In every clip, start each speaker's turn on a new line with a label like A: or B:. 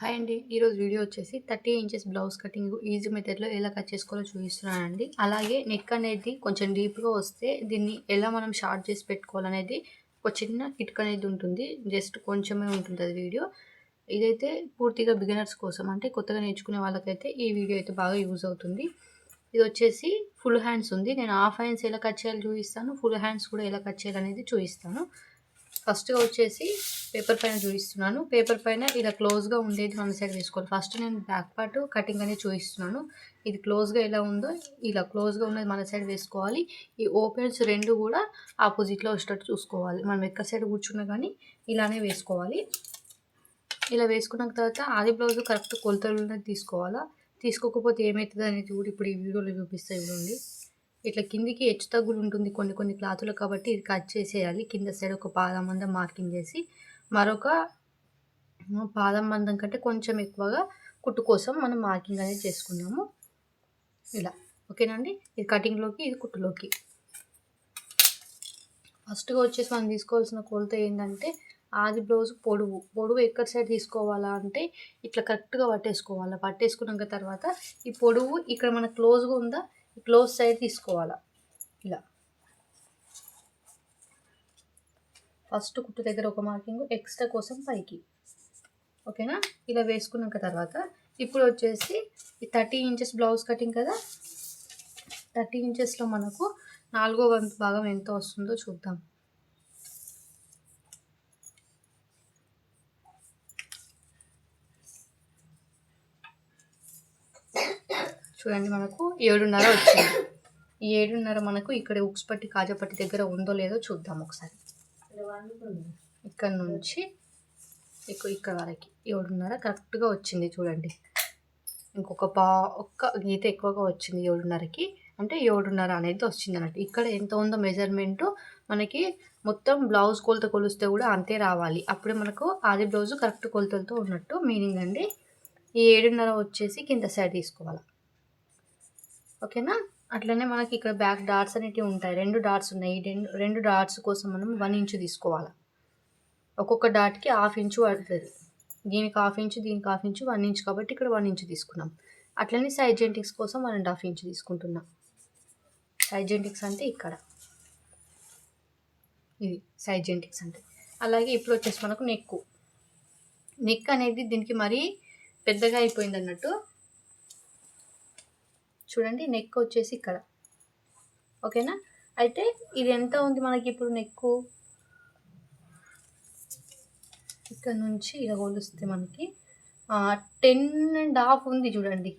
A: Hi అండి. ఈరోజు video వచ్చేసి thirty inches blouse cutting easy మెథడ్లో ఎలా కట్ చేసుకోవాలో చూపిస్తున్నానండి. అలాగే నెక్ అనేది కొంచెం డీప్గా వస్తే దీన్ని ఎలా మనం షార్ట్ చేసి పెట్టుకోవాలనేది ఒక చిన్న కిట్క్ అనేది ఉంటుంది. జస్ట్ కొంచెమే ఉంటుంది అది వీడియో. ఇదైతే పూర్తిగా బిగినర్స్ కోసం అంటే కొత్తగా నేర్చుకునే వాళ్ళకైతే ఈ వీడియో అయితే బాగా యూజ్ అవుతుంది. ఇది వచ్చేసి ఫుల్ హ్యాండ్స్ ఉంది. నేను హాఫ్ హ్యాండ్స్ ఎలా కట్ చేయాలో చూపిస్తాను. ఫుల్ హ్యాండ్స్ కూడా ఎలా కట్ చేయాలనేది చూపిస్తాను. ఫస్ట్గా వచ్చేసి పేపర్ పైన చూపిస్తున్నాను. పేపర్ పైన ఇలా క్లోజ్గా ఉండేది మన సైడ్ వేసుకోవాలి. ఫస్ట్ నేను బ్యాక్ పార్ట్ కటింగ్ అనేది చూపిస్తున్నాను. ఇది క్లోజ్గా ఎలా ఉందో ఇలా క్లోజ్గా ఉన్నది మన సైడ్ వేసుకోవాలి. ఈ ఓపెన్స్ రెండు కూడా ఆపోజిట్లో వచ్చేటట్టు చూసుకోవాలి. మనం ఎక్కడ సైడ్ కూర్చున్నా కానీ ఇలానే వేసుకోవాలి. ఇలా వేసుకున్న తర్వాత ఆది బ్లౌజ్ కరెక్ట్ కొలతలు తీసుకోవాలా? తీసుకోకపోతే ఏమవుతుంది అనేది కూడా ఇప్పుడు ఈ వీడియోలో చూపిస్తాయి చూడండి. ఇట్లా కిందికి హెచ్చు తగ్గులు ఉంటుంది కొన్ని కొన్ని క్లాతులు కాబట్టి ఇది కట్ చేసేయాలి. కింద సైడ్ ఒక పాదం మందం మార్కింగ్ చేసి మరొక పాదం మందం కంటే కొంచెం ఎక్కువగా కుట్టు కోసం మనం మార్కింగ్ అనేది చేసుకున్నాము. ఇలా ఓకేనండి? ఇది కటింగ్లోకి ఇది కుట్టులోకి. ఫస్ట్గా వచ్చేసి మనం తీసుకోవాల్సిన కొలత ఏంటంటే ఆది బ్లౌజ్ పొడవు. పొడవు ఎక్కడ సైడ్ తీసుకోవాలా అంటే ఇట్లా కరెక్ట్గా పట్టేసుకోవాలా. పట్టేసుకున్నాక తర్వాత ఈ పొడవు ఇక్కడ మన క్లోజ్గా ఉందా? క్లోజ్ సైడ్ తీసుకోవాలా? ఇలా. ఫస్ట్ కుట్టు దగ్గర ఒక మార్కింగ్ ఎక్స్ట్రా కోసం పైకి. ఓకేనా? ఇలా వేసుకున్నాక తర్వాత ఇప్పుడు వచ్చేసి ఈ థర్టీ ఇంచెస్ బ్లౌజ్ కటింగ్ కదా? థర్టీ ఇంచెస్లో మనకు నాలుగో వంతు భాగం ఎంత వస్తుందో చూద్దాం. చూడండి మనకు ఏడున్నర వచ్చింది. ఈ ఏడున్నర మనకు ఇక్కడ ఉక్స్పట్టి కాజపట్టి దగ్గర ఉందో లేదో చూద్దాం ఒకసారి. ఇక్కడ నుంచి ఇక్కడ ఇక్కడ వరకు ఏడున్నర కరెక్ట్గా వచ్చింది చూడండి. ఇంకొక పా ఒక్క గీత ఎక్కువగా వచ్చింది ఏడున్నరకి. అంటే ఏడున్నర అనేది వచ్చింది అన్నట్టు. ఇక్కడ ఎంత ఉందో మెజర్మెంటు మనకి మొత్తం బ్లౌజ్ కొలత కొలిస్తే కూడా అంతే రావాలి. అప్పుడే మనకు ఆది బ్లౌజ్ కరెక్ట్ కొలతలతో ఉన్నట్టు మీనింగ్ అండి. ఈ ఏడున్నర వచ్చేసి కింద సైడ్ తీసుకోవాలి. ఓకేనా? అట్లనే మనకి ఇక్కడ బ్యాక్ డాట్స్ అనేటివి ఉంటాయి. రెండు డాట్స్ ఉన్నాయి. రెండు రెండు డాట్స్ కోసం మనం వన్ ఇంచు తీసుకోవాలి? ఒక్కొక్క డాట్కి హాఫ్ ఇంచు పడుతుంది. దీనికి హాఫ్ ఇంచు దీనికి హాఫ్ ఇంచు వన్ ఇంచు కాబట్టి ఇక్కడ వన్ ఇంచు తీసుకున్నాం. అట్లనే సైడ్ జెంటిక్స్ కోసం వన్ అండ్ హాఫ్ ఇంచు తీసుకుంటున్నాం. సైడ్ జెంటిక్స్ అంటే ఇక్కడ. ఇది సైడ్ జెంటిక్స్ అంటే. అలాగే ఇప్పుడు వచ్చేసి మనకు నెక్కు నెక్ అనేది దీనికి మరీ పెద్దగా అయిపోయింది అన్నట్టు చూడండి నెక్ వచ్చేసి ఇక్కడ. ఓకేనా? అయితే ఇది ఎంత ఉంది మనకి ఇప్పుడు నెక్కు ఇక్కడ నుంచి ఇలా కొలుస్తే మనకి టెన్ అండ్ హాఫ్ ఉంది చూడండి.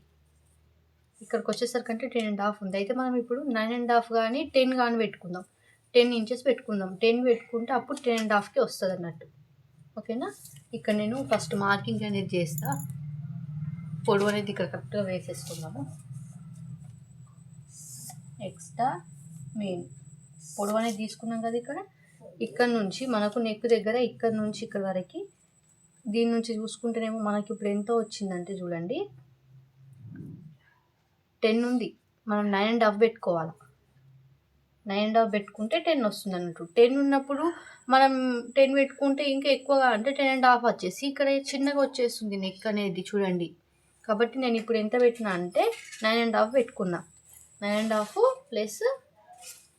A: ఇక్కడికి వచ్చేసరికి అంటే టెన్ అండ్ హాఫ్ ఉంది. అయితే మనం ఇప్పుడు నైన్ అండ్ హాఫ్ కానీ టెన్ కానీ పెట్టుకుందాం. టెన్ ఇంచెస్ పెట్టుకుందాం. టెన్ పెట్టుకుంటే అప్పుడు టెన్ అండ్ హాఫ్కి వస్తుంది అన్నట్టు. ఓకేనా? ఇక్కడ నేను ఫస్ట్ మార్కింగ్ అనేది చేస్తా. పొడవు అనేది ఇక్కడ కరెక్ట్గా వేసేసుకుందాము. ఎక్స్ట్రా మెయిన్ పొడవు అనేది తీసుకున్నాం కదా ఇక్కడ? ఇక్కడ నుంచి మనకు నెక్ దగ్గర ఇక్కడ నుంచి ఇక్కడ వరకు దీని నుంచి చూసుకుంటేనేమో మనకి ఇప్పుడు ఎంత వచ్చిందంటే చూడండి. టెన్ ఉంది. మనం నైన్ అండ్ హాఫ్ పెట్టుకోవాలి? నైన్ అండ్ హాఫ్ పెట్టుకుంటే టెన్ వస్తుంది అన్నట్టు. టెన్ ఉన్నప్పుడు మనం టెన్ పెట్టుకుంటే ఇంకా ఎక్కువగా అంటే టెన్ అండ్ హాఫ్ వచ్చేసి ఇక్కడ చిన్నగా వచ్చేస్తుంది నెక్ అనేది చూడండి. కాబట్టి నేను ఇప్పుడు ఎంత పెట్టినా అంటే నైన్ అండ్ హాఫ్ పెట్టుకున్నా. Nine and half plus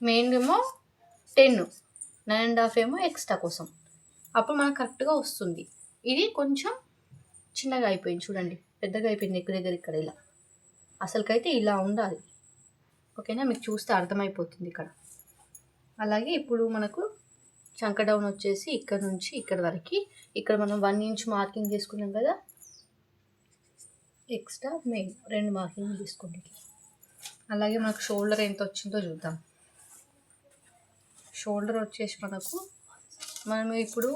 A: main ఏమో టెన్. నైన్ అండ్ హాఫ్ ఏమో ఎక్స్ట్రా కోసం. అప్పుడు మనకు కరెక్ట్గా వస్తుంది. ఇది కొంచెం చిన్నగా అయిపోయింది చూడండి. పెద్దగా అయిపోయింది దగ్గర దగ్గర ఇక్కడ ఇలా. అసలుకైతే ఇలా ఉండాలి. ఓకేనా? మీకు చూస్తే అర్థమైపోతుంది ఇక్కడ. అలాగే ఇప్పుడు మనకు చంక డౌన్ వచ్చేసి ఇక్కడ నుంచి ఇక్కడ వరకు. ఇక్కడ మనం వన్ ఇంచ్ మార్కింగ్ తీసుకున్నాం కదా. ఎక్స్ట్రా మెయిన్ రెండు మార్కింగ్ తీసుకోండి. అలాగే మనకు షోల్డర్ ఎంత వచ్చిందో చూద్దాం. షోల్డర్ వచ్చేసి మనకు మనం ఇప్పుడు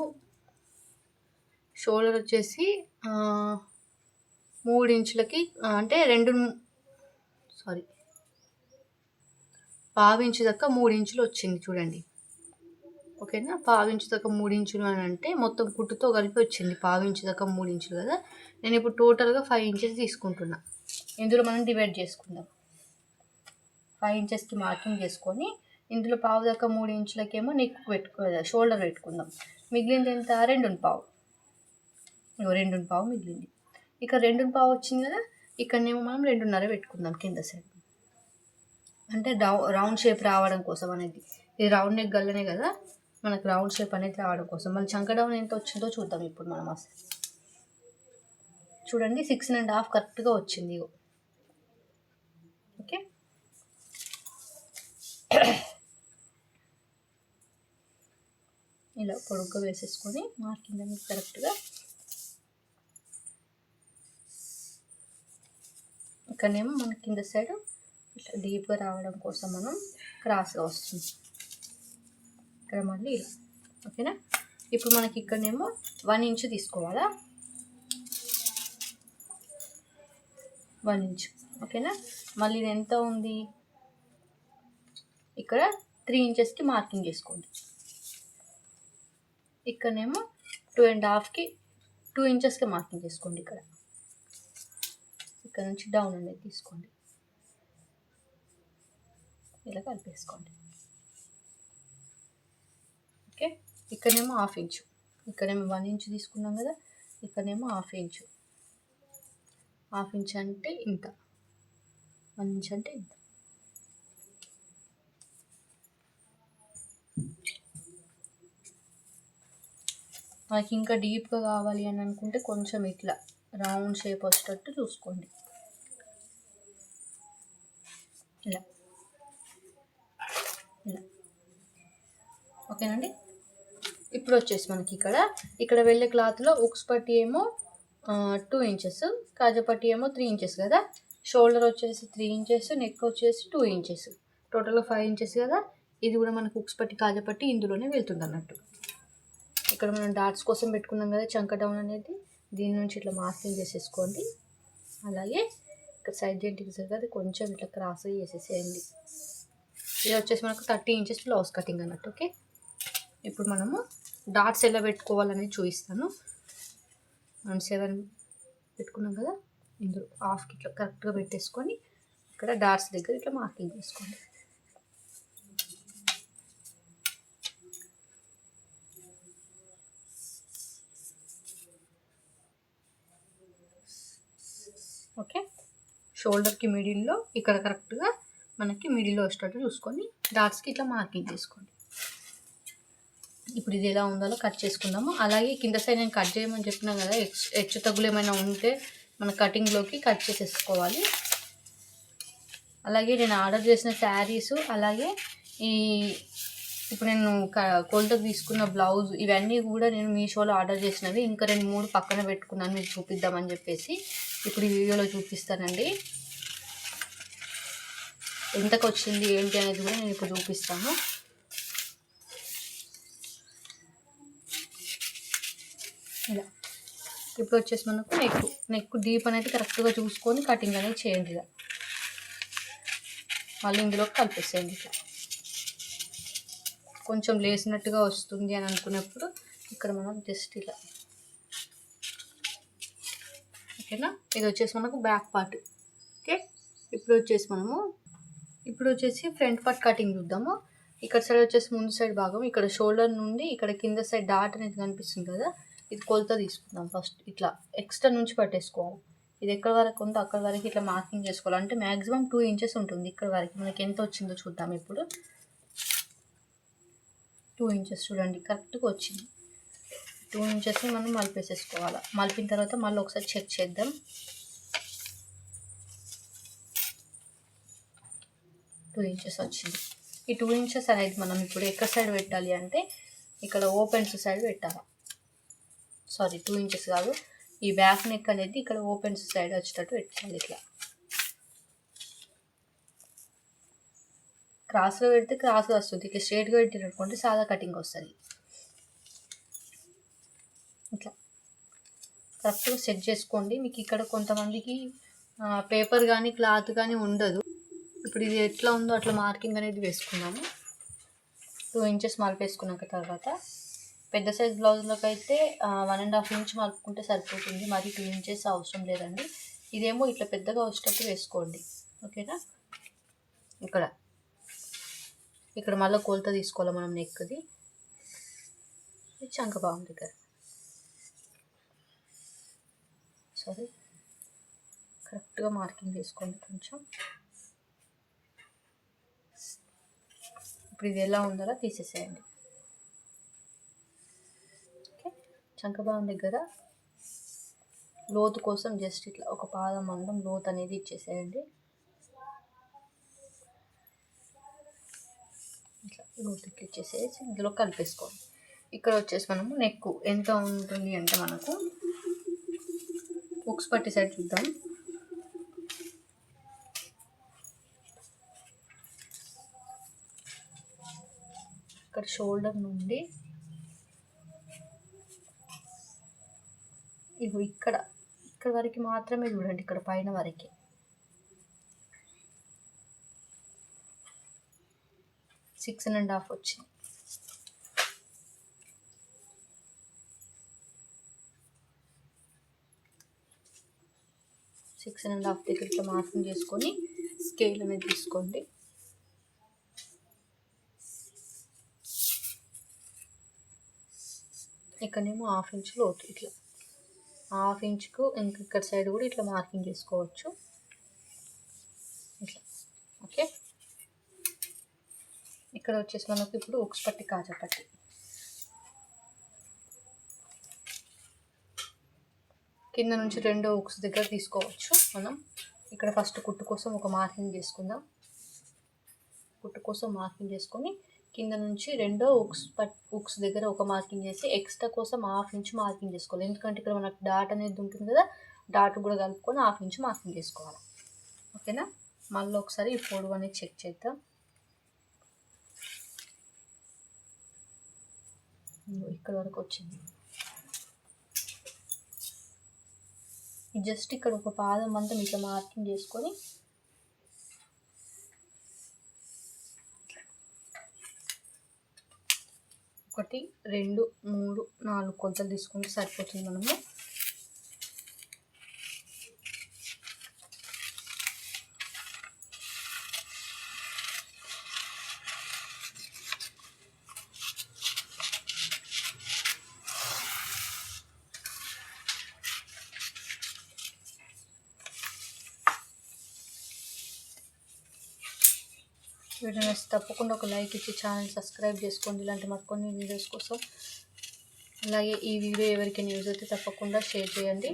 A: షోల్డర్ వచ్చేసి మూడు ఇంచులకి అంటే రెండు సారీ పావించు దాకా మూడు ఇంచులు వచ్చింది చూడండి. ఓకేనా? పావించు దాకా మూడు ఇంచులు అని అంటే మొత్తం కుట్టుతో కలిపి వచ్చింది. పావించు దాకా మూడు ఇంచులు కదా? నేను ఇప్పుడు టోటల్గా ఫైవ్ ఇంచెస్ తీసుకుంటున్నా. ఇందులో మనం డివైడ్ చేసుకుందాం. ఫైవ్ ఇంచెస్కి మార్కింగ్ చేసుకొని ఇందులో పావు దాకా మూడు ఇంచులకేమో నెక్ పెట్టుకో షోల్డర్ పెట్టుకుందాం. మిగిలింది ఎంత? రెండు పావు. రెండు పావు మిగిలింది. ఇక్కడ రెండు పావు వచ్చింది కదా ఇక్కడనేమో మనం రెండున్నర పెట్టుకుందాం కింద సైడ్ అంటే డౌ రౌండ్ షేప్ రావడం కోసం అనేది. ఇది రౌండ్ నెక్ గల్లనే కదా మనకు రౌండ్ షేప్ అనేది రావడం కోసం. మళ్ళీ చంక డౌన్ ఎంత వచ్చిందో చూద్దాం ఇప్పుడు మనం అసలు చూడండి సిక్స్ అండ్ హాఫ్ కరెక్ట్గా వచ్చింది ఇగో ఓకే ఇలా పొడుగ్గా వేసేసుకొని మార్కింగ్ అనేది కరెక్ట్గా ఇక్కడనేమో మన కింద సైడ్ ఇట్లా డీప్గా రావడం కోసం మనం క్రాస్గా వస్తుంది. ఇక్కడ మళ్ళీ ఇలా ఓకేనా? ఇప్పుడు మనకి ఇక్కడనేమో వన్ ఇంచ్ తీసుకోవాలా? వన్ ఇంచ్ ఓకేనా? మళ్ళీ ఇది ఎంత ఉంది? ఇక్కడ త్రీ ఇంచెస్కి మార్కింగ్ చేసుకోండి. ఇక్కడనేమో టూ అండ్ హాఫ్కి టూ ఇంచెస్కి మార్కింగ్ చేసుకోండి ఇక్కడ. ఇక్కడ నుంచి డౌన్ అనేది తీసుకోండి. ఇలా కలిపేసుకోండి. ఓకే ఇక్కడనేమో హాఫ్ ఇంచు ఇక్కడేమో వన్ ఇంచ్ తీసుకున్నాం కదా? ఇక్కడనేమో హాఫ్ ఇంచు హాఫ్ ఇంచ్ అంటే ఇంత. వన్ ఇంచ్ అంటే ఇంత. మనకి ఇంకా డీప్గా కావాలి అని అనుకుంటే కొంచెం ఇట్లా రౌండ్ షేప్ వచ్చేటట్టు చూసుకోండి. ఇలా. ఇలా. ఓకేనండి? ఇప్పుడు వచ్చేసి మనకి ఇక్కడ ఇక్కడ వెళ్ళే క్లాత్లో ఉక్స్ పట్టి ఏమో టూ ఇంచెస్ కాజపట్టి ఏమో త్రీ ఇంచెస్ కదా? షోల్డర్ వచ్చేసి త్రీ ఇంచెస్ నెక్ వచ్చేసి టూ ఇంచెస్ టోటల్గా ఫైవ్ ఇంచెస్ కదా? ఇది కూడా మనకు ఉక్స్ పట్టి కాజపట్టి ఇందులోనే వెళ్తుంది అన్నట్టు ఇక్కడ మనం డాట్స్ కోసం పెట్టుకున్నాం కదా చంక డౌన్ అనేది. దీని నుంచి ఇట్లా మార్కింగ్ చేసేసుకోండి. అలాగే ఇక్కడ సైడ్ జెంటికి కదా కొంచెం ఇట్లా క్రాస్ చేసేసేయండి. ఇది వచ్చేసి మనకు థర్టీ ఇంచెస్ బ్లౌజ్ కటింగ్ అన్నట్టు ఓకే ఇప్పుడు మనము డాట్స్ ఎలా పెట్టుకోవాలనేది చూపిస్తాను. మనం సెవెన్ పెట్టుకున్నాం కదా ఇందులో హాఫ్కి ఇట్లా కరెక్ట్గా పెట్టేసుకొని ఇక్కడ డాట్స్ దగ్గర ఇట్లా మార్కింగ్ చేసుకోండి. ఓకే? షోల్డర్కి మిడిల్లో ఇక్కడ కరెక్ట్గా మనకి మిడిల్లో వచ్చేటట్టు చూసుకొని డాట్స్కి ఇట్లా మార్కింగ్ చేసుకోండి. ఇప్పుడు ఇది ఎలా ఉండాలో కట్ చేసుకుందాము. అలాగే కింద సైడ్ నేను కట్ చేయమని చెప్పినా కదా హెచ్చు తగ్గులు ఏమైనా ఉంటే మన కటింగ్లోకి కట్ చేసేసుకోవాలి. అలాగే నేను ఆర్డర్ చేసిన శారీస్ అలాగే ఈ ఇప్పుడు నేను కొలతకు తీసుకున్న బ్లౌజ్ ఇవన్నీ కూడా నేను మీషోలో ఆర్డర్ చేసినవి. ఇంకా రెండు మూడు పక్కన పెట్టుకున్నాను. మీకు చూపిద్దామని చెప్పేసి ఇప్పుడు ఈ వీడియోలో చూపిస్తానండి. ఎంతకు వచ్చింది ఏంటి అనేది కూడా నేను ఇప్పుడు చూపిస్తాను. ఇలా. ఇప్పుడు వచ్చేసి మనకు నెక్ నెక్ డీప్ అనేది కరెక్ట్గా చూసుకొని కటింగ్ అనేది చేయండి ఇలా. మళ్ళీ ఇందులోకి కలిపేసేయండి. ఇట్లా కొంచెం లేసినట్టుగా వస్తుంది అని అనుకున్నప్పుడు ఇక్కడ మనం జస్ట్ ఇలా ఓకేనా? ఇది వచ్చేసి మనకు బ్యాక్ పార్ట్ ఓకే ఇప్పుడు వచ్చేసి మనము ఇప్పుడు వచ్చేసి ఫ్రంట్ పార్ట్ కటింగ్ చూద్దాము. ఇక్కడ సైడ్ వచ్చేసి ముందు సైడ్ భాగం ఇక్కడ షోల్డర్ నుండి ఇక్కడ కింద సైడ్ డాట్ అనేది కనిపిస్తుంది కదా? ఇది కొలత తీసుకుందాం ఫస్ట్ ఇట్లా ఎక్స్ట్రా నుంచి పట్టేసుకోవాలి. ఇది ఎక్కడ వరకు ఉందో అక్కడ వరకు ఇట్లా మార్కింగ్ చేసుకోవాలి. అంటే మ్యాక్సిమం టూ ఇంచెస్ ఉంటుంది ఇక్కడ వరకు. మనకి ఎంత వచ్చిందో చూద్దాం ఇప్పుడు. టూ ఇంచెస్ చూడండి కరెక్ట్గా వచ్చింది. టూ ఇంచెస్ని మనం మలిపేసేసుకోవాలి. మలిపిన తర్వాత మళ్ళీ ఒకసారి చెక్ చేద్దాం. టూ ఇంచెస్ వచ్చింది. ఈ టూ ఇంచెస్ అనేది మనం ఇప్పుడు ఎక్కడ సైడ్ పెట్టాలి అంటే ఇక్కడ ఓపెన్స్ సైడ్ పెట్టాలి. సారీ టూ ఇంచెస్ కాదు. ఈ బ్యాక్ నెక్ అనేది ఇక్కడ ఓపెన్స్ సైడ్ వచ్చేటట్టు పెట్టాలి ఇట్లా. క్రాస్గా పెడితే క్రాస్గా వస్తుంది. ఇట్లా స్ట్రేట్గా పెట్టినట్టుకుంటే సాదా కటింగ్ వస్తుంది. ఇట్లా. కరెక్ట్గా సెట్ చేసుకోండి. మీకు ఇక్కడ కొంతమందికి పేపర్ కానీ క్లాత్ కానీ ఉండదు. ఇప్పుడు ఇది ఎట్లా ఉందో అట్లా మార్కింగ్ అనేది వేసుకున్నాము. టూ ఇంచెస్ మలిపేసుకున్నాక తర్వాత. పెద్ద సైజ్ బ్లౌజ్లోకి అయితే వన్ అండ్ హాఫ్ ఇంచ్ మలుపుకుంటే సరిపోతుంది. మరి టూ ఇంచెస్ అవసరం లేదండి. ఇదేమో ఇట్లా పెద్దగా వచ్చేటట్టు వేసుకోండి. ఓకేనా? ఇక్కడ. ఇక్కడ మళ్ళీ కొలత తీసుకోవాలి మనం నెక్ది? చంక బాగుంది దగ్గర. సారీ కరెక్ట్గా మార్కింగ్ చేసుకోండి కొంచెం. ఇప్పుడు ఇది ఎలా ఉందో తీసేసేయండి. ఓకే చంకబాం దగ్గర లోతు కోసం జస్ట్ ఇట్లా ఒక పాదం మందం లోతు అనేది ఇచ్చేసేయండి. ఇట్లా వచ్చేసేసి ఇందులో కలిపేసుకోండి ఇక్కడ వచ్చేసి మనము నెక్ ఎంత ఉంటుంది అంటే మనకు బుక్స్ పట్టి సైడ్ చూద్దాం. ఇక్కడ షోల్డర్ నుండి ఇగో ఇక్కడ ఇక్కడ వరకు మాత్రమే చూడండి ఇక్కడ పైన వరకు. సిక్స్ అండ్ హాఫ్ వచ్చింది. సిక్స్ అండ్ హాఫ్ దగ్గర ఇట్లా మార్కింగ్ చేసుకొని స్కేల్ అనేది తీసుకోండి. ఇక్కడనేమో హాఫ్ ఇంచ్ లోతు ఇట్లా. హాఫ్ ఇంచ్కు ఇంక ఇక్కడ సైడ్ కూడా ఇట్లా మార్కింగ్ చేసుకోవచ్చు. ఇట్లా. ఓకే? ఇక్కడ వచ్చేసి మనకు ఇప్పుడు ఉక్స్ పట్టి కాజా పట్టి. కింద నుంచి రెండో ఉక్స్ దగ్గర తీసుకోవచ్చు మనం. ఇక్కడ ఫస్ట్ కుట్టు కోసం ఒక మార్కింగ్ చేసుకుందాం. కుట్టు కోసం మార్కింగ్ చేసుకొని కింద నుంచి రెండో ఉక్స్ పట్ ఉక్స్ దగ్గర ఒక మార్కింగ్ చేసి ఎక్స్ట్రా కోసం హాఫ్ ఇంచ్ మార్కింగ్ చేసుకోవాలి. ఎందుకంటే ఇక్కడ మనకు డాట్ అనేది ఉంటుంది కదా డాట్ కూడా కలుపుకొని హాఫ్ ఇంచ్ మార్కింగ్ చేసుకోవాలి. ఓకేనా? మళ్ళీ ఒకసారి ఈ పొడవు అనేది చెక్ చేద్దాం. ఇక్కడ వరకు వచ్చింది. జస్ట్ ఇక్కడ ఒక పాదం అంతా ఇట్లా మార్కింగ్ చేసుకొని ఒకటి రెండు మూడు నాలుగు కొలతలు తీసుకుంటే సరిపోతుంది మనము. వీడియో నచ్చితే తప్పకుండా ఒక లైక్ ఇచ్చి ఛానల్ సబ్స్క్రైబ్ చేసుకోండి. ఇలాంటి మరికొన్ని వీడియోస్ కోసం అలాగే ఈ వీడియో ఎవరికైనా యూజ్ అయితే తప్పకుండా షేర్ చేయండి.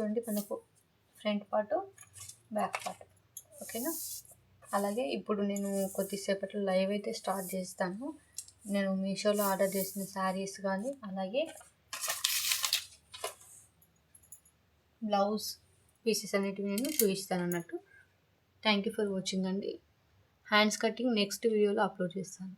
A: చూడండి మనకు ఫ్రంట్ పార్ట్ బ్యాక్ పార్ట్. ఓకేనా? అలాగే ఇప్పుడు నేను కొద్దిసేపట్లో లైవ్ అయితే స్టార్ట్ చేస్తాను. నేను మీషోలో ఆర్డర్ చేసిన శారీస్ కానీ అలాగే బ్లౌజ్ పీసెస్ అనేటివి నేను చూపిస్తాను అన్నట్టు. థ్యాంక్ యూ ఫర్ వాచింగ్ అండి. హ్యాండ్స్ కటింగ్ నెక్స్ట్ వీడియోలో అప్లోడ్ చేస్తాను.